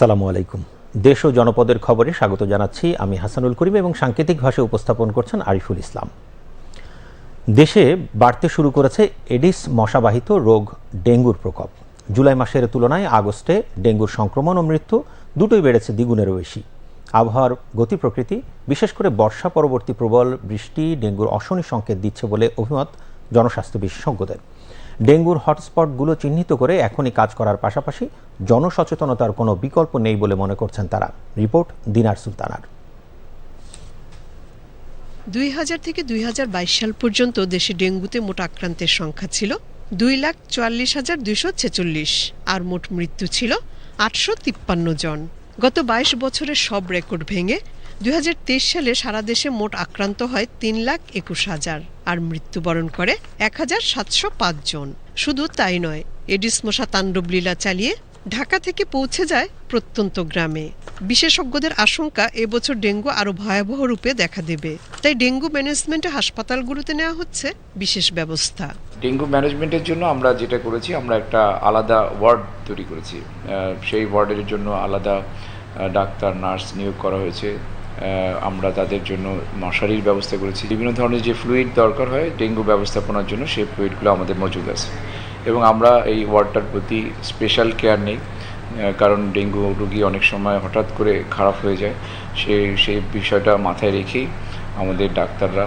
আসসালামু আলাইকুম। দেশ ও জনপদের খবরে স্বাগত জানাচ্ছি আমি হাসানুল করিম এবং সাংকেতিক ভাষায় উপস্থাপন করছেন আরিফুল ইসলাম। দেশে বাড়তে শুরু করেছে এডিস মশাবাহিত রোগ ডেঙ্গুর প্রকোপ। জুলাই মাসের তুলনায় আগস্টে ডেঙ্গুর সংক্রমণ ও মৃত্যু দুটোই বেড়েছে দ্বিগুণেরও বেশি। আবহাওয়ার গতি প্রকৃতি, বিশেষ করে বর্ষা পরবর্তী প্রবল বৃষ্টি ডেঙ্গুর অশনি সংকেত দিচ্ছে বলে অভিমত জনস্বাস্থ্য বিশেষজ্ঞদের। ডেঙ্গুর হটস্পটগুলো চিহ্নিত করে এখনই কাজ করার পাশাপাশি জনসচেতনতার কোনো বিকল্প নেই বলে মনে করছেন তারা। রিপোর্ট দিনার সুলতানার। দুই হাজার থেকে দুই হাজার বাইশ সাল পর্যন্ত দেশে ডেঙ্গুতে মোট আক্রান্তের সংখ্যা ছিল দুই লাখ চুয়াল্লিশ হাজার দুইশো ছেচল্লিশ আর মোট মৃত্যু ছিল আটশো তিপ্পান্ন জন। গত বাইশ বছরের সব রেকর্ড ভেঙে দুই হাজার তেইশ সালে সারা দেশে মোট আক্রান্ত হয় তিন লাখ একুশ হাজার। আর মৃত্যুবরণ করে এক হাজার সাতশো পাঁচ জন। শুধু তাই নয়, এডিস মশা তাণ্ডব লীলা চালিয়ে ঢাকা থেকে পৌঁছে যায় প্রত্যন্ত গ্রামে। বিশেষজ্ঞদের আশঙ্কা এবছর ডেঙ্গু আরও ভয়াবহ রূপে দেখা দেবে। তাই ডেঙ্গু ম্যানেজমেন্টে হাসপাতালগুলোতে নেওয়া হচ্ছে বিশেষ ব্যবস্থা। ডেঙ্গু ম্যানেজমেন্টের জন্য আমরা যেটা করেছি, আমরা একটা আলাদা ওয়ার্ড তৈরি করেছি। সেই ওয়ার্ডের জন্য আলাদা ডাক্তার, নার্স নিয়োগ করা হয়েছে। আমরা তাদের জন্য মশারির ব্যবস্থা করেছি। বিভিন্ন ধরনের যে ফ্লুইড দরকার হয়, ডেঙ্গু ব্যবস্থাপনার জন্য সেই ফ্লুইডগুলো আমাদের মজুদ আছে। এবং আমরা এই ওয়ার্ডটার প্রতি স্পেশাল কেয়ার নেই কারণ ডেঙ্গু রোগী অনেক সময় হঠাৎ করে খারাপ হয়ে যায়। সে, সেই বিষয়টা মাথায় রেখেই আমাদের ডাক্তাররা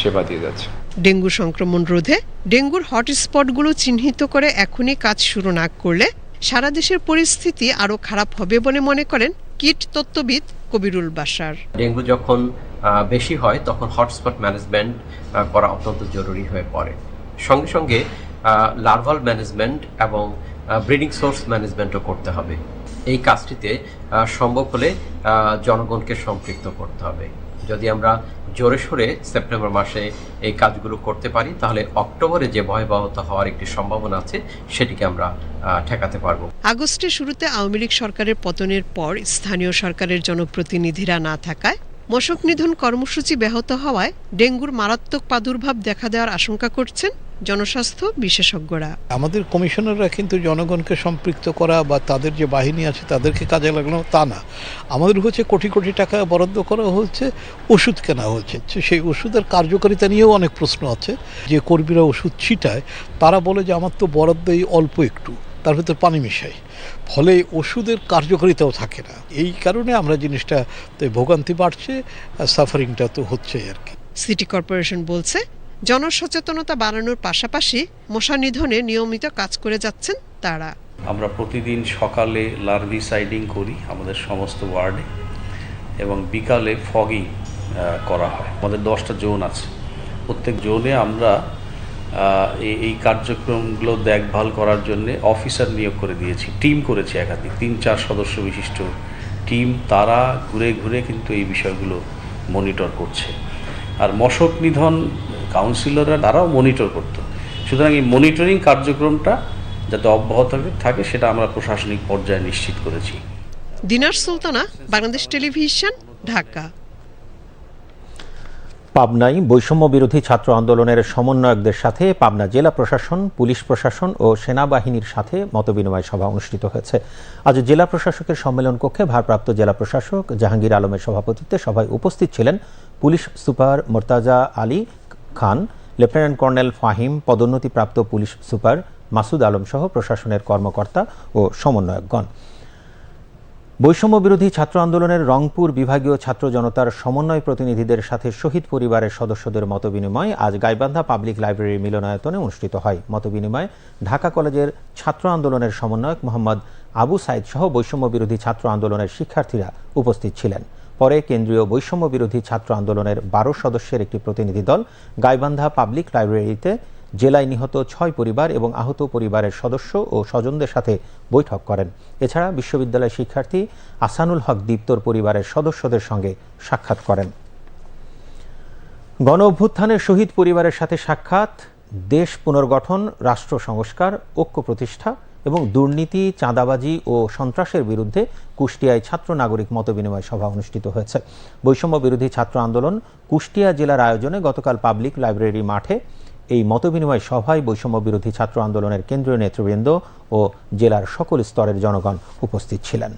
সেবা দিয়ে যাচ্ছে। ডেঙ্গু সংক্রমণ রোধে ডেঙ্গুর হটস্পটগুলো চিহ্নিত করে এখনই কাজ শুরু না করলে সারা দেশের পরিস্থিতি আরও খারাপ হবে বলে মনে করেন কিট তত্ত্ববিদ কবিরুল বাসার ডেঙ্গু যখন বেশি হয়, তখন হটস্পট ম্যানেজমেন্ট করা অত্যন্ত জরুরি হয়ে পড়ে। সঙ্গে সঙ্গে লার্ভাল ম্যানেজমেন্ট এবং ব্রিডিং সোর্স ম্যানেজমেন্টও করতে হবে। এই কাজটিতে সম্ভব হলে জনগণকে সম্পৃক্ত করতে হবে। যদি আমরা জোরে সোরে সেপ্টেম্বর মাসে এই কাজগুলো করতে পারি, তাহলে অক্টোবরে যে ভয়াবহতা হওয়ার একটি সম্ভাবনা আছে, সেটিকে আমরা ঠেকাতে পারব। আগস্টের শুরুতে আওয়ামী লীগ সরকারের পতনের পর স্থানীয় সরকারের জনপ্রতিনিধিরা না থাকায় মশক নিধন কর্মসূচি ব্যাহত হওয়ায় ডেঙ্গুর মারাত্মক প্রাদুর্ভাব দেখা দেওয়ার আশঙ্কা করছেন জনস্বাস্থ্য বিশেষজ্ঞরা। আমাদের কমিশনাররা কিন্তু জনগণকে সম্পৃক্ত করা বা তাদের যে বাহিনী আছে তাদেরকে কাজে লাগানো তা না। আমাদের হচ্ছে কোটি কোটি টাকা বরাদ্দ করা হচ্ছে ওষুধ কেনা হচ্ছে। সেই ওষুধের কার্যকারিতা নিয়েও অনেক প্রশ্ন আছে। যে কর্মীরা ওষুধ ছিটায় তারা বলে যে আমার তো বরাদ্দ এই অল্প একটু তার ভিতর পানি মিশাই। ফলে ওষুধের কার্যকারিতাও থাকে না। এই কারণে আমরা জিনিসটা ভোগান্তি বাড়ছে সাফারিংটা তো হচ্ছেই আর কি। সিটি কর্পোরেশন বলছে জনসচেতনতা বাড়ানোর পাশাপাশি মশা নিধনে নিয়মিত কাজ করে যাচ্ছেন তারা। আমরা প্রতিদিন সকালে লার্ভি সাইডিং করি আমাদের সমস্ত ওয়ার্ডে এবং বিকালে ফগিং করা হয়। আমাদের দশটা জোন আছে। প্রত্যেক জোনে আমরা এই কার্যক্রমগুলো দেখভাল করার জন্য অফিসার নিয়োগ করে দিয়েছি। টিম করেছি একাধিক। তিন, চার সদস্য বিশিষ্ট টিম তারা ঘুরে ঘুরে কিন্তু এই বিষয়গুলো মনিটর করছে। আর মশক নিধন কাউন্সিলররা তারাও মনিটর করতো। সুতরাং এই মনিটরিং কার্যক্রমটা যাতে অব্যাহত থাকে সেটা আমরা প্রশাসনিক পর্যায়ে নিশ্চিত করেছি। দিনার সুলতানা বাংলাদেশ টেলিভিশন ঢাকা। পাবনায় বৈষম্য বিরোধী ছাত্র আন্দোলনের সমন্বয়কদের সাথে পাবনা জেলা প্রশাসন পুলিশ প্রশাসন ও সেনাবাহিনীর সাথে মতবিনিময় সভা অনুষ্ঠিত হয়েছে। আজ জেলা প্রশাসকের সম্মেলন কক্ষে ভারপ্রাপ্ত জেলা প্রশাসক জাহাঙ্গীর আলমের সভাপতিত্বে সভায় উপস্থিত ছিলেন police super Mortaza Ali Khan, lieutenant colonel Fahim, পদোন্নতিপ্রাপ্ত police super Masud Alam সহ প্রশাসনের কর্মকর্তা ও সমন্বয়কগণ। বৈষম্য বিরোধী ছাত্র আন্দোলনের রংপুর বিভাগীয় ছাত্র জনতার সমন্বয় প্রতিনিধিদের সাথে শহীদ পরিবারের সদস্যদের মতবিনিময় আজ গাইবান্ধা পাবলিক লাইব্রেরি মিলনায়তনে অনুষ্ঠিত হয়। মতবিনিময় ঢাকা কলেজের ছাত্র আন্দোলনের সমন্বয়ক মোহাম্মদ আবু সাইদ সহ বৈষম্য বিরোধী ছাত্র আন্দোলনের শিক্ষার্থীরা উপস্থিত ছিলেন। পরে কেন্দ্রীয় বৈষম্য বিরোধী ছাত্র আন্দোলনের বারো সদস্যের একটি প্রতিনিধি দল গাইবান্ধা পাবলিক লাইব্রেরিতে জেলায় নিহত ছয় পরিবার এবং আহত পরিবারের সদস্য ও স্বজনদের সাথে বৈঠক করেন। এছাড়া বিশ্ববিদ্যালয়ের শিক্ষার্থী আসানুল হক দীপ্তর পরিবারের সদস্যদের সঙ্গে সাক্ষাৎ করেন। গণ অভ্যুত্থানের শহীদ পরিবারের সাথে সাক্ষাৎ, দেশ পুনর্গঠন, রাষ্ট্র সংস্কার, ঐক্য প্রতিষ্ঠা এবং দুর্নীতি, চাঁদাবাজি ও সন্ত্রাসের বিরুদ্ধে কুষ্টিয়ায় ছাত্র নাগরিক মতবিনিময় সভা অনুষ্ঠিত হয়েছে। বৈষম্য বিরোধী ছাত্র আন্দোলন কুষ্টিয়া জেলার আয়োজনে গতকাল পাবলিক লাইব্রেরি মাঠে এই মতবিনিময় সভায় বৈষম্য বিরোধী ছাত্র আন্দোলনের কেন্দ্রীয় নেতৃবৃন্দ ও জেলার সকল স্তরের জনগণ উপস্থিত ছিলেন।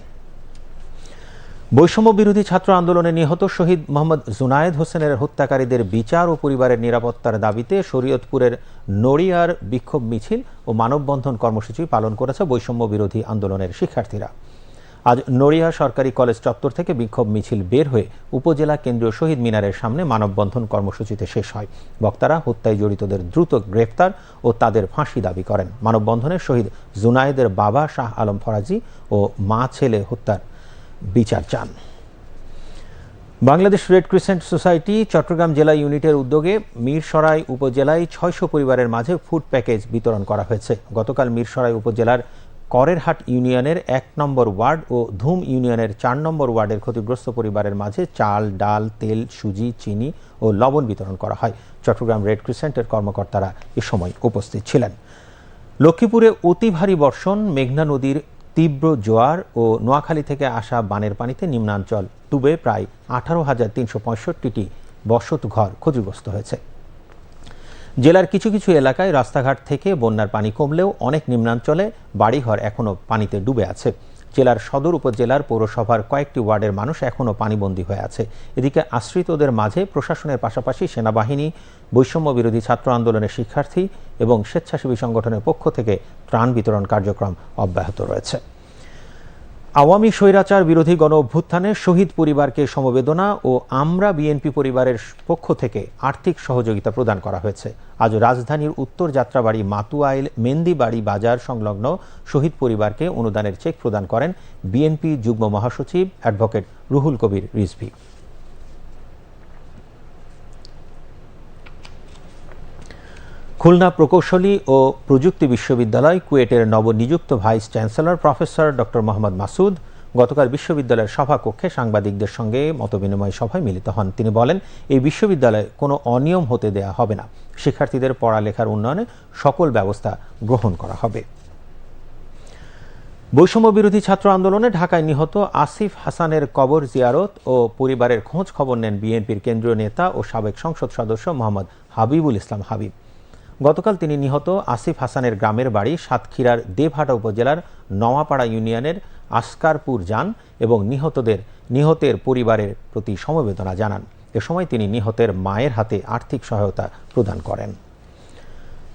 বৈষম্য বিরোধী ছাত্র আন্দোলনে নিহত শহীদ মোহাম্মদ জুনায়েদ হোসেনের হত্যাকারীদের বিচার ও পরিবারের নিরাপত্তার দাবিতে শরীয়তপুরের নড়িয়ার বিক্ষোভ মিছিল ও মানববন্ধন কর্মসূচি পালন করেছে বৈষম্য বিরোধী আন্দোলনের শিক্ষার্থীরা। আজ নড়িয়া সরকারি কলেজ চত্বর থেকে বিক্ষোভ মিছিল বের হয়ে উপজেলা কেন্দ্রীয় শহীদ মিনারের সামনে মানববন্ধন কর্মসূচিতে শেষ হয়। বক্তারা হত্যায় জড়িতদের দ্রুত গ্রেফতার ও তাদের ফাঁসি দাবি করেন। মানববন্ধনে শহীদ জুনায়েদের বাবা শাহ আলম ফরাজি ও মা ছেলে হত্যার বিচার চান। Bangladesh red crescent society Chittagong জেলা ইউনিটের উদ্যোগে মিরসরাই উপজেলায় ছয়শো পরিবারের মাঝে ফুড প্যাকেজ বিতরণ করা হয়েছে। গতকাল মিরসরাই উপজেলার করেরহাট ইউনিয়নের এক নম্বর ওয়ার্ড ও ধুম ইউনিয়নের চার নম্বর ওয়ার্ডের ক্ষতিগ্রস্ত পরিবারের মাঝে চাল, ডাল, তেল, সুজি, চিনি ও লবণ বিতরণ করা হয়। চট্টগ্রাম রেড ক্রিসেন্টের কর্মকর্তারা এ সময় উপস্থিত ছিলেন। লক্ষ্মীপুরে অতি ভারী বর্ষণ, মেঘনা নদীর তীব্র জোয়ার ও নোয়াখালী থেকে আসা বানের পানিতে নিম্নাঞ্চল ডুবে প্রায় আঠারো হাজার তিনশো পঁয়ষট্টিটি বসত ঘর ক্ষতিগ্রস্ত হয়েছে। জেলার কিছু কিছু এলাকায় রাস্তাঘাট থেকে বন্যার পানি কমলেও অনেক নিম্নাঞ্চলে বাড়িঘর এখনও পানিতে ডুবে আছে। জেলার সদর উপজেলার পৌরসভার কয়েকটি ওয়ার্ডের মানুষ এখনও পানিবন্দী হয়ে আছে। এদিকে আশ্রিতদের মাঝে প্রশাসনের পাশাপাশি সেনাবাহিনী, বৈষম্য বিরোধী ছাত্র আন্দোলনের শিক্ষার্থী এবং স্বেচ্ছাসেবী সংগঠনের পক্ষ থেকে ত্রাণ বিতরণ কার্যক্রম অব্যাহত রয়েছে। আওয়ামী স্বৈরাচার বিরোধী গণ অভ্যুত্থানে শহীদ পরিবারকে সমবেদনা ও আমরা বিএনপি পরিবারের পক্ষ থেকে আর্থিক সহযোগিতা প্রদান করা হয়েছে। আজ রাজধানীর উত্তর যাত্রাবাড়ি মাতুয়াইল মেন্দিবাড়ি বাজার সংলগ্ন শহীদ পরিবারকে অনুদানের চেক প্রদান করেন বিএনপি যুগ্ম মহাসচিব অ্যাডভোকেট রুহুল কবির রিজভি। খুলনা প্রকৌশলী ও প্রযুক্তি বিশ্ববিদ্যালয় কুয়েটের নবনিযুক্ত vice chancellor professor doctor Mohammad Masud গতকাল বিশ্ববিদ্যালয়ের সভাকক্ষে সাংবাদিকদের সঙ্গে মতবিনিময় সভায় মিলিত হন। তিনি বলেন, এই বিশ্ববিদ্যালয়ে কোনো অনিয়ম হতে দেয়া হবে না। শিক্ষার্থীদের পড়ালেখার উন্নয়নে সকল ব্যবস্থা গ্রহণ করা হবে। বৈষম্য বিরোধী ছাত্র আন্দোলনে ঢাকায় নিহত আসিফ হাসানের কবর জিয়ারত ও পরিবারের খোঁজ খবর নেন বিএনপির কেন্দ্রীয় নেতা ও সাবেক সংসদ সদস্য মোহাম্মদ হাবিবুল ইসলাম হাবিব। গতকাল তিনি নিহত আসিফ হাসানের গ্রামের বাড়ি সাতক্ষীরার দেবহাটা উপজেলার নওয়াপাড়া ইউনিয়নের আসকারপুর যান এবং নিহতদের, নিহতের পরিবারের প্রতি সমবেদনা জানান। এ সময় তিনি নিহতের মায়ের হাতে আর্থিক সহায়তা প্রদান করেন।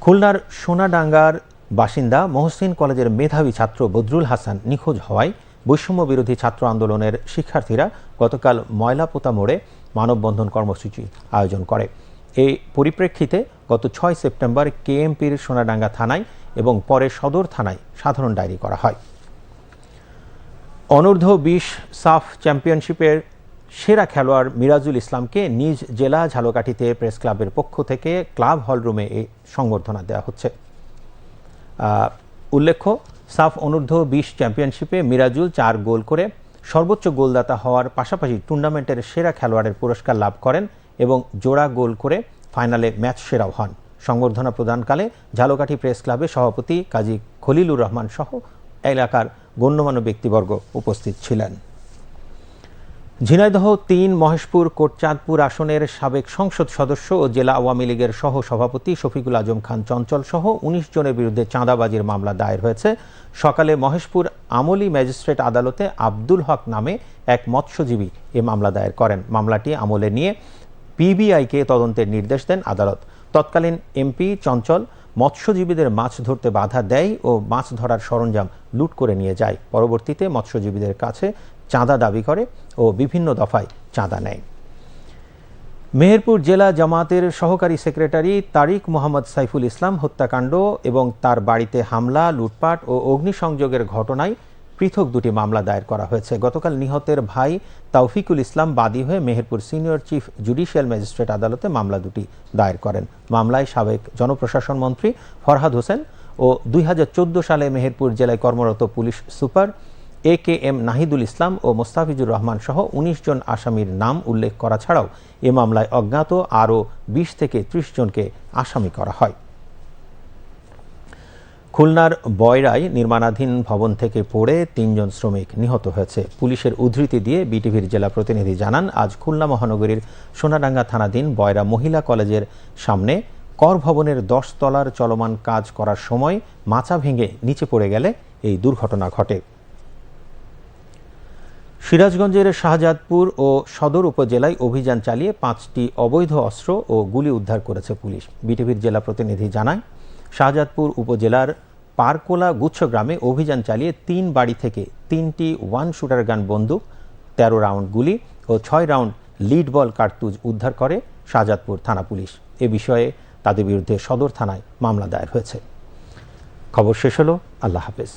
খুলনার সোনাডাঙ্গার বাসিন্দা মহসিন কলেজের মেধাবী ছাত্র বদরুল হাসান নিখোঁজ হওয়ায় বৈষম্য বিরোধী ছাত্র আন্দোলনের শিক্ষার্থীরা গতকাল ময়লাপোতা মোড়ে মানববন্ধন কর্মসূচি আয়োজন করে। এই পরিপ্রেক্ষিতে গত ছয় সেপ্টেম্বর কেএমপির সোনাডাঙ্গা থানায় এবং পরে সদর থানায় সাধারণ ডায়েরি করা হয়। অনূর্ধ্ব বিশ সাফ চ্যাম্পিয়নশিপের সেরা খেলোয়াড় মিরাজুল ইসলামকে নিজ জেলা ঝালকাঠিতে প্রেস ক্লাবের পক্ষ থেকে ক্লাব হল রুমে এই সংবর্ধনা দেওয়া হচ্ছে। উল্লেখ্য, সাফ অনূর্ধ্ব বিশ চ্যাম্পিয়নশিপে মিরাজুল চার গোল করে সর্বোচ্চ গোলদাতা হওয়ার পাশাপাশি টুর্নামেন্টের সেরা খেলোয়াড়ের পুরস্কার লাভ করেন এবং জোড়া গোল করে ফাইনালে ম্যাচ সেরাও হন। সংবর্ধনা প্রদানকালে ঝালকাঠি প্রেস ক্লাবের সভাপতি কাজী খলিলুর রহমান সহ এলাকার গণ্যমান্য ব্যক্তিবর্গ উপস্থিত ছিলেন। ঝিনাইদহ তিন, মহেশপুর, কোটচাঁদপুর আসনের সাবেক সংসদ সদস্য ও জেলা আওয়ামী লীগের সহ সভাপতি শফিকুল আজম খান চঞ্চল সহ উনিশ জনের বিরুদ্ধে চাঁদাবাজির মামলা দায়ের হয়েছে। সকালে মহেশপুর আমলি ম্যাজিস্ট্রেট আদালতে আব্দুল হক নামে এক মৎস্যজীবী এ মামলা দায়ের করেন। মামলাটি আমলে নিয়ে পিবিআইকে তদন্তের নির্দেশ দেন আদালত। তৎকালীন এমপি চঞ্চল মৎস্যজীবীদের মাছ ধরতে বাধা দেয় ও মাছ ধরার সরঞ্জাম লুট করে নিয়ে যায়। পরবর্তীতে মৎস্যজীবীদের কাছে চাঁদা দাবি করে ও বিভিন্ন দফায় চাঁদা নেয়। মেহেরপুর জেলা জামাতের সহকারী সেক্রেটারি তারিক মোহাম্মদ সাইফুল ইসলাম হত্যাকাণ্ড এবং তার বাড়িতে হামলা, লুটপাট ও অগ্নিসংযোগের ঘটনায় পৃথক দুটি মামলা দায়ের করা হয়েছে। গতকাল নিহতের ভাই তাওফিকুল ইসলাম বাদী হয়ে Meherpur senior chief judicial magistrate আদালতে মামলা দুটি দায়ের করেন। মামলায় সাবেক জনপ্রশাসন মন্ত্রী ফরহাদ হোসেন ও দুই হাজার চোদ্দ সালে মেহেরপুর জেলায় কর্মরত police super A K M Nahidul Islam ও মোস্তাফিজুর রহমান সহ উনিশ জন আসামির নাম উল্লেখ করা ছাড়াও এ মামলায় অজ্ঞাত আরও বিশ থেকে ত্রিশ জনকে আসামি করা হয়। খুলনার বয়রায় নির্মাণাধীন ভবন থেকে পড়ে তিনজন শ্রমিক নিহত হয়েছে। পুলিশের উদ্ধৃতি দিয়ে বিটিভির জেলা প্রতিনিধি জানান, আজ খুলনা মহানগরীর সোনাডাঙ্গা থানাধীন বয়রা মহিলা কলেজের সামনে কর ভবনের দশ তলার চলমান কাজ করার সময় মাচা ভেঙে নিচে পড়ে গেলে এই দুর্ঘটনা ঘটে। সিরাজগঞ্জের শাহজাদপুর ও সদর উপজেলায় অভিযান চালিয়ে পাঁচটি অবৈধ অস্ত্র ও গুলি উদ্ধার করেছে পুলিশ। বিটিভির জেলা প্রতিনিধি জানায় শাহজাদপুর উপজেলার পারকোলা গুচ্ছ গ্রামে অভিযান চালিয়ে তিন বাড়ি থেকে তিনটি ওয়ান শুটার গান বন্দুক, তেরো রাউন্ড গুলি ও ছয় রাউন্ড লিড বল কার্তুজ উদ্ধার করে শাহজাদপুর থানা পুলিশ। এ বিষয়ে তাদের বিরুদ্ধে সদর থানায় মামলা দায়ের হয়েছে। খবর শেষ হলো। আল্লাহ হাফেজ।